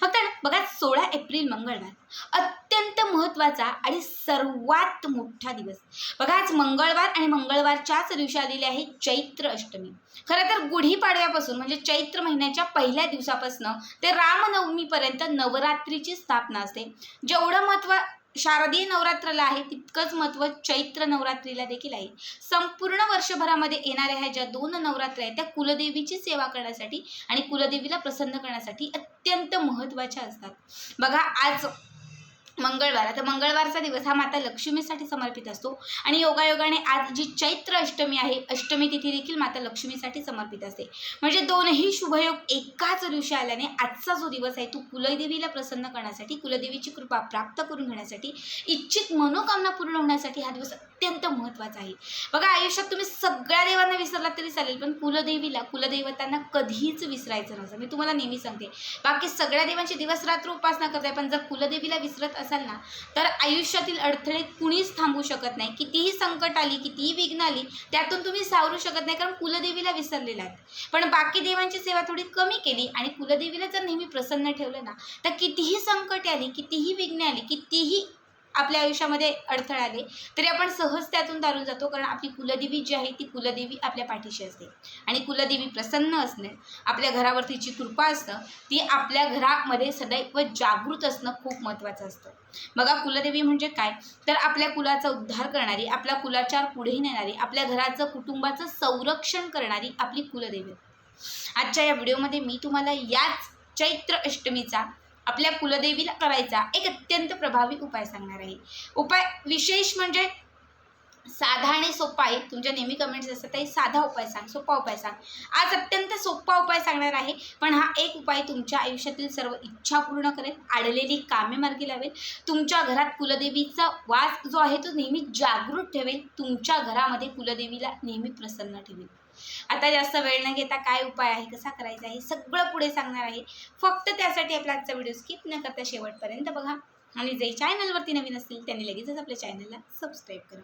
फक्त बघा सोळा एप्रिल मंगळवार. अत्यंत महत्त्वाचा आणि सर्वात मोठा दिवस. बघा आज मंगळवार आणि मंगळवारच्याच दिवशी आलेली आहे चैत्र अष्टमी. खरं तर गुढीपाडव्यापासून म्हणजे चैत्र महिन्याच्या पहिल्या दिवसापासून ते रामनवमीपर्यंत नवरात्रीची स्थापना असते. जेवढं महत्त्व शारदीय नवरात्राला आहे तितकंच महत्त्व चैत्र नवरात्रीला देखील आहे. संपूर्ण वर्षभरामध्ये येणाऱ्या ह्या ज्या दोन नवरात्र आहेत त्या कुलदेवीची सेवा करण्यासाठी आणि कुलदेवीला प्रसन्न करण्यासाठी अत्यंत महत्त्वाच्या असतात. बघा आज मंगळवार. आता मंगळवारचा दिवस हा माता लक्ष्मीसाठी समर्पित असतो. आणि योगायोगाने आज जी चैत्र अष्टमी आहे अष्टमी तिथी देखील माता लक्ष्मीसाठी समर्पित असते. म्हणजे दोनही शुभयोग एकाच दिवशी आल्याने आजचा जो दिवस आहे तो कुलदेवीला प्रसन्न करण्यासाठी कुलदेवीची कृपा प्राप्त करून घेण्यासाठी इच्छित मनोकामना पूर्ण होण्यासाठी हा दिवस अत्यंत महत्त्वाचा आहे. बघा आयुष्यात तुम्ही सगळ्या देवांना विसरलात तरी चालेल पण कुलदेवीला कुलदैवतांना कधीच विसरायचं नसतं. मी तुम्हाला नेहमी सांगते. बाकी सगळ्या देवांची दिवस रात्र उपासना करताय पण जर कुलदेवीला विसरत असाल ना तर आयुष्यातील अडथळे कुणीच थांबू शकत नाही. कितीही संकट आली कितीही विघ्न आली त्यातून तुम्ही सावरू शकत नाही कारण कुलदेवीला विसरलेला आहे पण बाकी देवांची सेवा थोडी कमी केली आणि कुलदेवीला जर नेहमी प्रसन्न ठेवलं ना तर कितीही संकट आली कितीही विघ्न आली कितीही आपल्या आयुष्यामध्ये अडथळे आले तरी आपण सहज त्यातून तारून जातो कारण आपली कुलदेवी जी आहे ती कुलदेवी आपल्या पाठीशी असते. आणि कुलदेवी प्रसन्न असणे आपल्या घरावर तिची कृपा असणं ती आपल्या घरामध्ये सदैव जागृत असणं खूप महत्त्वाचं असतं. बघा कुलदेवी म्हणजे काय? तर आपल्या कुलाचा उद्धार करणारी आपल्या कुलाचार पुढे नेणारी आपल्या घराचं कुटुंबाचं संरक्षण करणारी आपली कुलदेवी. आजच्या या व्हिडिओमध्ये मी तुम्हाला याच चैत्र अष्टमीचा आपल्या कुलदेवीला करायचा एक अत्यंत प्रभावी उपाय सांगणार आहे. उपाय विशेष म्हणजे साधा आणि सोपा आहे. तुमच्या नेहमी कमेंट्स असतात ताई. साधा उपाय सांग सोपा उपाय सांग. आज अत्यंत सोपा उपाय सांगणार आहे. पण हा एक उपाय तुमच्या आयुष्यातील सर्व इच्छा पूर्ण करेल. आडलेली कामे मार्गी लावेल. तुमच्या घरात कुलदेवीचा वास जो आहे तो नेहमी जागृत ठेवेल. तुमच्या घरामध्ये कुलदेवीला नेहमी प्रसन्न ठेवेल. आता जास्त वेळ न घेता काय उपाय आहे कसा करायचा आहे सगळं पुढे सांगणार आहे. फक्त त्यासाठी आपला आजचा व्हिडिओ स्किप न करता शेवटपर्यंत बघा. आणि जे चॅनलवरती नवीन असतील त्यांनी लगेचच आपल्या चॅनलला सबस्क्राईब करा.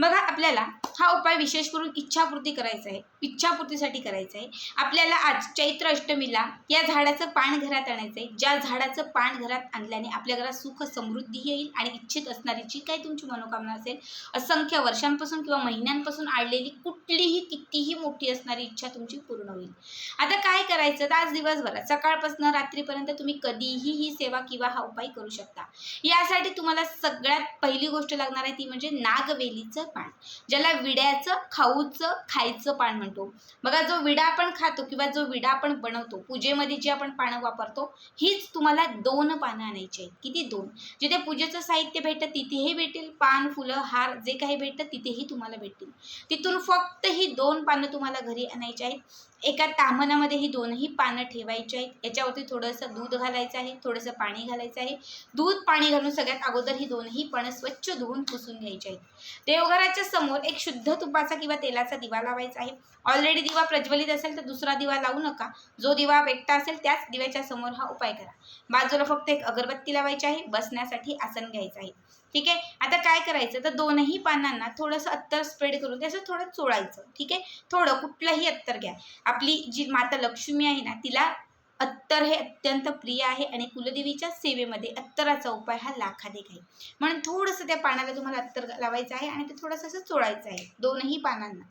बघा आपल्याला हा उपाय विशेष करून इच्छापूर्ती करायचा आहे. इच्छापूर्तीसाठी करायचा आहे. आपल्याला आज चैत्र अष्टमीला या झाडाचं पान घरात आणायचं आहे. ज्या झाडाचं पान घरात आणल्याने आपल्या घरात सुख समृद्धी येईल आणि इच्छित असणारी जी काही तुमची मनोकामना असेल? असंख्य वर्षांपासून किंवा महिन्यांपासून आडलेली कुठलीही कितीही मोठी असणारी इच्छा तुमची पूर्ण होईल. आता काय करायचं? तर आज दिवसभरात सकाळपासून रात्रीपर्यंत तुम्ही कधीही ही सेवा किंवा हा उपाय करू शकता. यासाठी तुम्हाला सगळ्यात पहिली गोष्ट लागणार आहे ती म्हणजे नागवेली. नागवेलीचं पान ज्याला विड्याचं खाऊचं खायचं पान म्हणतो. बघा जो विडा आपण खातो किंवा जो विडा आपण बनवतो पूजेमध्ये जी आपण पानं वापरतो हीच तुम्हाला दोन पानं आणायची आहेत. किती दोन? जिथे पूजेचं साहित्य भेटतं तिथेही भेटेल. पान फुलं हार जे काही भेटतं तिथेही तुम्हाला भेटतील. तिथून फक्त ही दोन पानं तुम्हाला घरी आणायची आहेत. एका तामनामध्ये ही दोनही पानं ठेवायची आहेत. याच्यावरती थोडंसं दूध घालायचं आहे थोडंसं पाणी घालायचं आहे. दूध पाणी घालून सगळ्यात अगोदर ही दोनही पानं स्वच्छ धुवून पुसून घ्यायची आहेत. देवघराच्या समोर एक शुद्ध तुपाचा किंवा तेलाचा दिवा लावायचा आहे. ऑलरेडी दिवा प्रज्वलित असेल तर दुसरा दिवा लावू नका. जो दिवा पेटता असेल त्याच दिव्याच्या समोर हा उपाय करा. बाजूला फक्त एक अगरबत्ती लावायची आहे. बसण्यासाठी आसन घ्यायचं आहे. ठीक आहे? आता काय करायचं? तर दोनही पानांना थोडंसं अत्तर स्प्रेड करून त्याचं थोडं चोळायचं ठीक आहे? थोडं कुठलंही अत्तर घ्या. आपली जी माता लक्ष्मी आहे ना तिला अत्तर हे अत्यंत प्रिय आहे आणि कुलदेवीच्या सेवेमध्ये अत्तराचा उपाय हा लाखाधिक आहे. म्हणून थोडंसं त्या पानाला तुम्हाला अत्तर लावायचं आहे आणि ते थोडंसं असं चोळायचं आहे दोनही पानांना.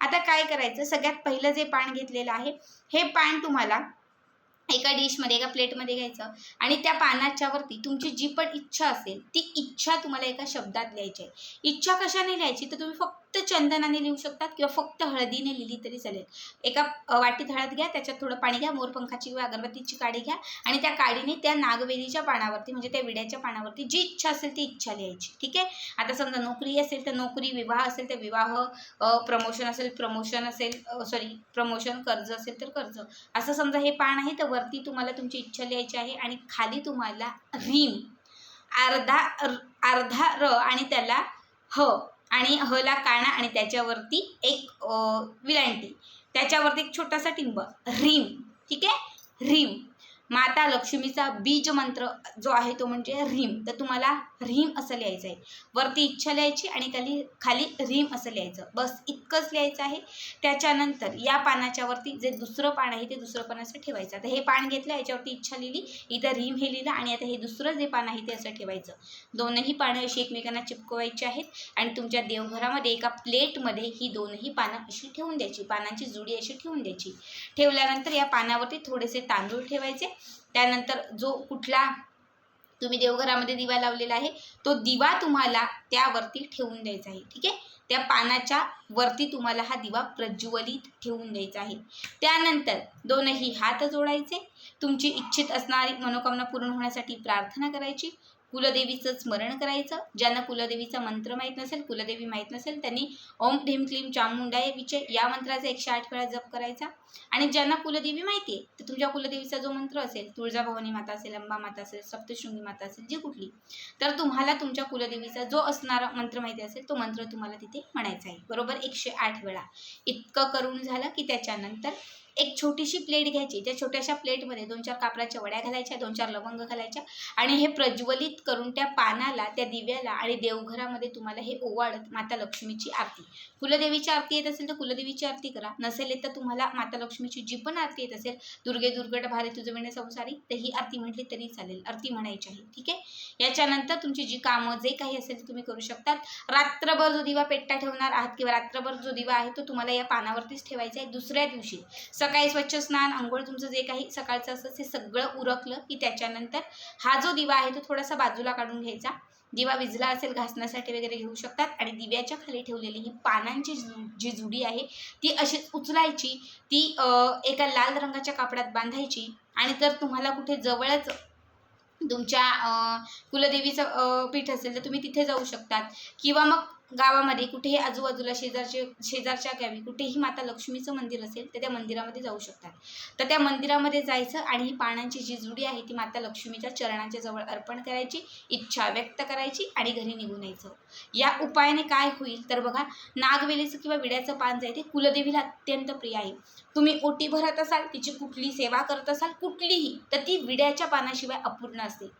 आता काय करायचं? सगळ्यात पहिलं जे पान घेतलेलं आहे हे पान तुम्हाला एका डिशमध्ये एका प्लेटमध्ये घ्यायचं आणि त्या पानाच्यावरती तुमची जी पण इच्छा असेल ती इच्छा तुम्हाला एका शब्दात लिहायची आहे. इच्छा कशाने लिहायची? तर तुम्ही फक्त फक्त चंदनाने लिहू शकतात किंवा फक्त हळदीने लिहिली तरी चालेल. एका वाटीत हळद घ्या त्याच्यात थोडं पाणी घ्या मोरपंखाची किंवा अगरबत्तीची काडी घ्या आणि त्या काडीने त्या नागवेलीच्या पानावरती म्हणजे त्या विड्याच्या पानावरती जी इच्छा असेल ती इच्छा लिहायची. ठीक आहे? आता समजा नोकरी असेल तर नोकरी विवाह असेल तर विवाह प्रमोशन असेल प्रमोशन असेल सॉरी प्रमोशन कर्ज असेल तर कर्ज. असं समजा हे पान आहे तर वरती तुम्हाला तुमची इच्छा लिहायची आहे आणि खाली तुम्हाला रीम अर्धा अर्धा र आणि त्याला ह आणि हला काणा आणि त्याच्यावरती एक विलांटी त्याच्यावरती एक छोटासा टिंब. रीम. ठीक आहे? रीम. माता लक्ष्मीचा बीज मंत्र जो आहे तो म्हणजे रीम. तर तुम्हाला रीम असं लिहायचं आहे. वरती इच्छा लिहायची आणि खाली खाली रीम असं लिहायचं. बस इतकंच लिहायचं आहे. त्याच्यानंतर या पानाच्या वरती जे दुसरं पान आहे ते दुसरं पान असं ठेवायचं. आता हे पान घेतलं याच्यावरती इच्छा लिहिली इथं रीम हे लिहिलं आणि आता हे दुसरं जे पान आहे ते असं ठेवायचं. दोनही पानं अशी एकमेकांना चिपकवायची आहेत आणि तुमच्या देवघरामध्ये एका प्लेटमध्ये ही दोनही पानं अशी ठेवून द्यायची. पानांची जुडी अशी ठेवून द्यायची. ठेवल्यानंतर या पानावरती थोडेसे तांदूळ ठेवायचे त्यानंतर जो कुठला तुम्ही देवघरामध्ये दिवा लावलेला आहे तो दिवा तुम्हाला त्यावरती ठेवून द्यायचा आहे ठीक आहे? त्या पानाच्या वरती तुम्हाला हा दिवा प्रज्वलित ठेवून द्यायचा आहे. त्यानंतर दोनही हात जोडायचे. तुमची इच्छित असणारी मनोकामना पूर्ण होण्यासाठी प्रार्थना करायची. कुलदेवीचं स्मरण करायचं. ज्यांना कुलदेवीचा मंत्र माहीत नसेल कुलदेवी माहीत नसेल त्यांनी ओम ढीम क्लीम चामुंडाय विचय या मंत्राचा एकशे आठ वेळा जप करायचा. आणि ज्यांना कुलदेवी माहिती आहे तर तुमच्या कुलदेवीचा जो मंत्र असेल तुळजाभवानी माता असेल अंबा माता असेल सप्तशृंगी माता असेल जी कुठली तर तुम्हाला तुमच्या कुलदेवीचा जो असणारा मंत्र माहिती असेल तो मंत्र तुम्हाला तिथे म्हणायचा आहे. बरोबर एकशे आठ वेळा. इतकं करून झालं की त्याच्यानंतर एक छोटीशी प्लेट घ्यायची त्या छोट्याशा प्लेटमध्ये दोन चार कापडाच्या वड्या घालायच्या दोन चार लवंग घालायच्या आणि हे प्रज्वलित करून त्या पानाला त्या दिव्याला आणि देवघरामध्ये तुम्हाला हे ओवाळत माता लक्ष्मीची आरती. कुलदेवीची आरती येत असेल तर कुलदेवीची आरती करा. नसेल येत तर तुम्हाला माता लक्ष्मीची जी पण आरती येत असेल दुर्गे दुर्गट भारी तुझं विणे संसारी तर ही आरती म्हटली तरी चालेल. आरती म्हणायची आहे ठीक आहे? याच्यानंतर तुमची जी कामं जे काही असेल ते तुम्ही करू शकतात. रात्रभर जो दिवा पेट्टा ठेवणार आहात किंवा रात्रभर जो दिवा आहे तो तुम्हाला या पानावरतीच ठेवायचा आहे दुसऱ्या दिवशी. सकाळी स्वच्छ स्नान आंघोळ तुमचं जे काही सकाळचं असतं ते सगळं उरकलं की त्याच्यानंतर हा जो दिवा आहे तो थोडासा बाजूला काढून घ्यायचा. दिवा विजला असेल घासण्यासाठी वगैरे घेऊ शकतात आणि दिव्याच्या खाली ठेवलेली ही पानांची जु- जी जुडी आहे ती अशीच उचलायची. ती एका लाल रंगाच्या कापडात बांधायची आणि जर तुम्हाला कुठे जवळच तुमच्या कुलदेवीचं पीठ असेल तर तुम्ही तिथे जाऊ शकतात. किंवा मग गावामध्ये कुठेही आजूबाजूला शेजारचे शेजारच्या गावी कुठेही माता लक्ष्मीचं मंदिर असेल तर त्या मंदिरामध्ये जाऊ शकतात. तर त्या मंदिरामध्ये जायचं आणि ही पानांची जी जुडी आहे ती माता लक्ष्मीच्या चरणाच्या जवळ अर्पण करायची इच्छा व्यक्त करायची आणि घरी निघून यायचं. या उपायाने काय होईल तर बघा नागवेलीचं किंवा विड्याचं पान जे आहे ते कुलदेवीला अत्यंत प्रिय आहे. तुम्ही ओटी भरत असाल तिची कुठली सेवा करत असाल कुठलीही तर ती विड्याच्या पानाशिवाय अपूर्ण असते.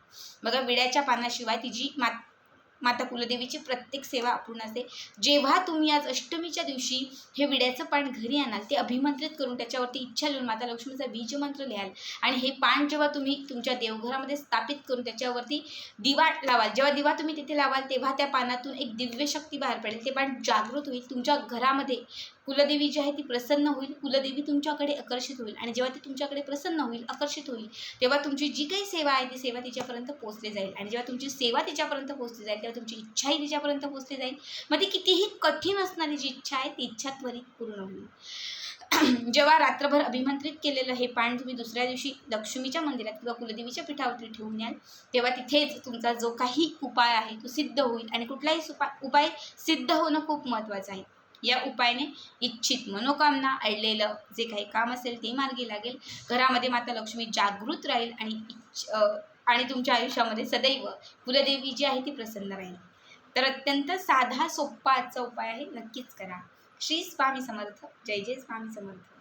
बघा विड्याच्या पानाशिवाय तिची मा माता कुलदेवीची प्रत्येक सेवा अपूर्ण असते. जेव्हा तुम्ही आज अष्टमीच्या दिवशी हे विड्याचं पान घरी आणाल ते अभिमंत्रित करून त्याच्यावरती इच्छा लिहून माता लक्ष्मीचा बीजमंत्र लिहाल आणि हे पान जेव्हा तुम्ही तुमच्या देवघरामध्ये स्थापित करून त्याच्यावरती दिवा लावाल जेव्हा दिवा तुम्ही तिथे लावाल तेव्हा त्या पानातून एक दिव्य शक्ती बाहेर पडेल. ते पान जागृत होईल. तुमच्या घरामध्ये कुलदेवी जी आहे ती प्रसन्न होईल कुलदेवी तुमच्याकडे आकर्षित होईल आणि जेव्हा ती तुमच्याकडे प्रसन्न होईल आकर्षित होईल तेव्हा तुमची जी काही सेवा आहे ती सेवा तिच्यापर्यंत पोहोचली जाईल. आणि जेव्हा तुमची सेवा तिच्यापर्यंत पोहोचली जाईल तेव्हा तुमची इच्छाही तिच्यापर्यंत पोहोचली जाईल. मग ती कितीही कठीण असणारी जी इच्छा आहे ती इच्छा त्वरित पूर्ण होईल. जेव्हा रात्रभर अभिमंत्रित केलेलं हे पान तुम्ही दुसऱ्या दिवशी लक्ष्मीच्या मंदिरात किंवा कुलदेवीच्या पीठावरती ठेवून याल तेव्हा तिथेच तुमचा जो काही उपाय आहे तो सिद्ध होईल. आणि कुठलाही सुपा उपाय सिद्ध होणं खूप महत्त्वाचं आहे. या उपायाने इच्छित मनोकामना अडलेलं जे काही काम असेल ते मार्गी लागेल. घरामध्ये माता लक्ष्मी जागृत राहील आणि इच्छ आणि तुमच्या आयुष्यामध्ये सदैव कुलदेवी जी आहे ती प्रसन्न राहील. तर अत्यंत साधा सोप्पाचा आजचा उपाय आहे. नक्कीच करा. श्री स्वामी समर्थ. जय जय स्वामी समर्थ.